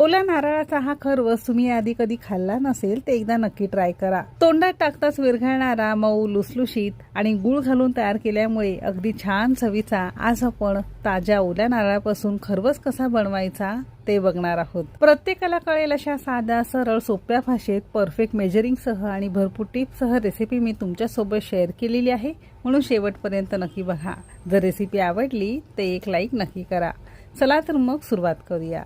ओल्या नारळाचा हा खरवस तुम्ही आधी कधी खाल्ला नसेल ते एकदा नक्की ट्राय करा. तोंडात टाकताच विरघळणारा मऊ लुसलुशीत आणि गुळ घालून तयार केल्यामुळे अगदी छान चवीचा आज आपण ताज्या ओल्या नारळापासून खरवस कसा बनवायचा ते बघणार आहोत. प्रत्येकाला कळेल अशा साध्या सरळ सोप्या भाषेत परफेक्ट मेजरिंगसह आणि भरपूर टिप्ससह रेसिपी मी तुमच्यासोबत शेअर केलेली आहे. म्हणून शेवटपर्यंत नक्की बघा. जर रेसिपी आवडली तर एक लाईक नक्की करा. चला तर मग सुरुवात करूया.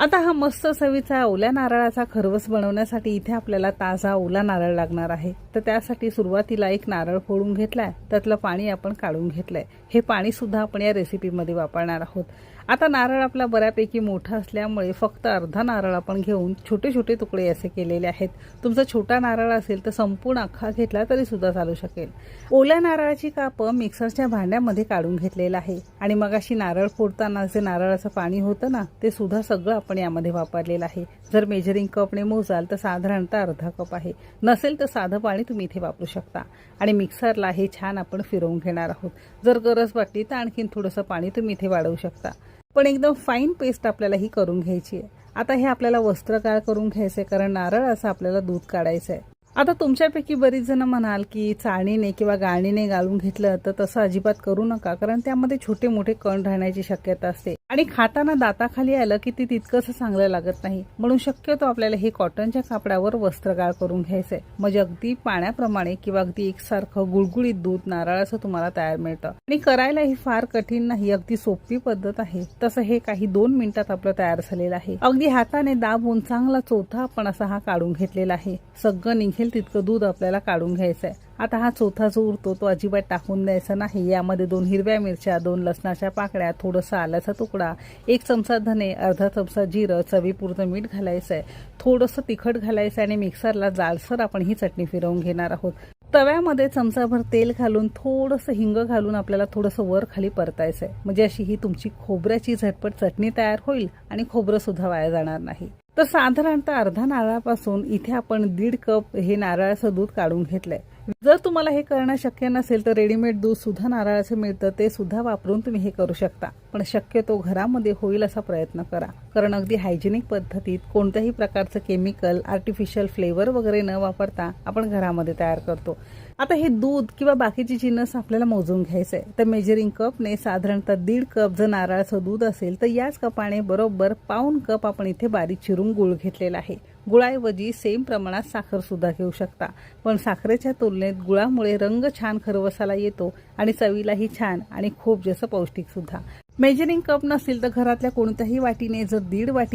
आता हा मस्त चवीचा ओल्या नारळाचा खरवस बनवण्यासाठी इथे आपल्याला ताजा ओला नारळ लागणार आहे. तर त्यासाठी सुरुवातीला एक नारळ फोडून घेतलाय. त्यातलं पाणी आपण काढून घेतलंय. हे पाणी सुद्धा आपण या रेसिपीमध्ये वापरणार आहोत. आता नारळ आपला बऱ्यापैकी मोठा असल्यामुळे फक्त अर्धा नारळ आपण घेऊन छोटे छोटे तुकडे असे केलेले आहेत. तुमचा छोटा नारळ असेल तर संपूर्ण अख्खा घेतला तरी सुद्धा चालू शकेल. ओल्या नारळाची कापं मिक्सरच्या भांड्यामध्ये काढून घेतलेलं आहे. आणि मग अशी नारळ फोडताना जे नारळाचं पाणी होतं ना ते सुद्धा सगळं आपण यामध्ये वापरलेलं आहे. जर मेजरिंग कपने मोजाल तर साधारणतः अर्धा कप आहे. नसेल तर साधं पाणी तुम्ही इथे वापरू शकता. आणि मिक्सरला हे छान आपण फिरवून घेणार आहोत. जर गरज वाटली तर आणखीन थोडंसं पाणी तुम्ही इथे वाढवू शकता. पण एकदम फाईन पेस्ट आपल्याला ही करून घ्यायची आहे. आता हे आपल्याला वस्त्रकार करून घ्यायचं आहे कारण नारळ असं आपल्याला दूध काढायचं आहे आता तुमच्यापैकी बरीच जण म्हणाल की चाळणीने किंवा गाळणीने घालून घेतलं तर तसं अजिबात करू नका कारण त्यामध्ये छोटे मोठे कण राहण्याची शक्यता असते. आणि खाताना दाताखाली आलं की ते तितकंसं चांगलं लागत नाही. म्हणून शक्यतो आपल्याला हे कॉटनच्या कापडावर वस्त्रगाळ करून घ्यायचंय. म्हणजे अगदी पाण्याप्रमाणे किंवा अगदी एकसारखं गुळगुळीत दूध नारळाचं तुम्हाला तयार मिळतं. आणि करायला ही फार कठीण नाही अगदी सोपी पद्धत आहे. तसं हे काही दोन मिनिटात आपलं तयार झालेलं आहे. अगदी हाताने दाबून चांगला चोथा आपण असा हा काढून घेतलेला आहे. सगळं निघेल तितकं दूध आपल्याला काढून घ्यायचं आहे आता हा चौथा जो उरतो तो अजिबात टाकून द्यायचा नाही. यामध्ये दोन हिरव्या मिरच्या दोन लसणाच्या पाकळ्या थोडंसं आल्याचा तुकडा एक चमचा धने अर्धा चमचा जिरं चवीपुरतं मीठ घालायचं आहे थोडंसं तिखट घालायचं आहे आणि मिक्सरला जाळसर आपण ही चटणी फिरवून घेणार आहोत. तव्यामध्ये चमचाभर तेल घालून थोडंसं हिंग घालून आपल्याला थोडंसं वर खाली परतायचं आहे म्हणजे अशी ही तुमची खोबऱ्याची झटपट चटणी तयार होईल आणि खोबरं सुद्धा वाया जाणार नाही. तर साधारणतः अर्धा नारळापासून इथे आपण दीड कप हे नारळाचं दूध काढून घेतलंय. जर तुम्हाला हे करणं शक्य नसेल तर रेडीमेड दूध सुद्धा नारळाचं मिळतं ते सुद्धा वापरून तुम्ही हे करू शकता. पण शक्यतो घरामध्ये होईल असा प्रयत्न करा. कारण अगदी हायजेनिक पद्धतीत कोणत्याही प्रकारचं केमिकल आर्टिफिशियल फ्लेवर वगैरे न वापरता आपण घरामध्ये तयार करतो. आता हे दूध किंवा बाकीची जिन्नस आपल्याला मोजून घ्यायचं आहे तर मेजरिंग कपने साधारणतः दीड कप जर नारळाचं दूध असेल तर याच कपाने बरोबर पाऊन कप आपण इथे बारीक चिरून गुळ घेतलेला आहे. गुळाऐवजी सेम प्रमाणात साखर सुद्धा घेऊ शकता. पण साखरेच्या तुलनेत गुळामुळे रंग छान खरवसाला येतो आणि चवीलाही छान आणि खूप जास्त पौष्टिक सुद्धा. मेजरिंग कप नसेल तर घरातल्या कोणत्याही वाटीने जर दीड वाटी